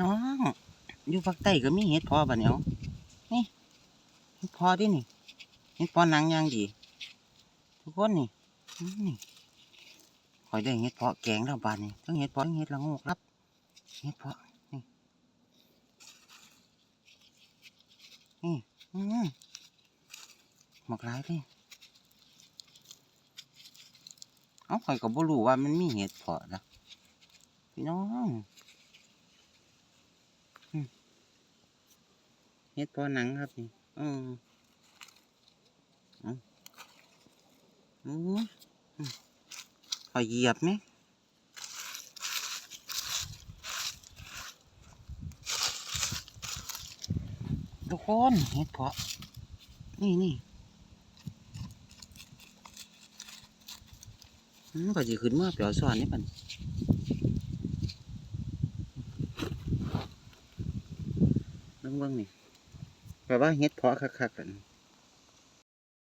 น้อง อยู่ภาคใต้ก็มีเห็ดพอบัดเนี้ยนี่เห็ดพอดินี่เห็ดพอหนังย่างดี ทุกคนนี่นี่คอยได้เห็ดเพาะแกงแล้วบานนี่ทั้งเห็ดเพาะทั้งเห็ดละงกครับเห็ดเพาะนี่นี่อืมหมกหลายเลยเอาข่อยก็บ่รู้ว่ามันมีเห็ดเพาะนะพี่น้องอืม เห็ดพาะหนังครับนี่อืมเอาโอ้ยอืมขอเหยียบไหมทุกคนเห็ดเพาะนี่นี่อืมก็สิขึ้นมาเปล่าสอนนี่ปันเบิ่งเบิ่งนี่ แปลว่าเห็ดเพาะคักๆกัน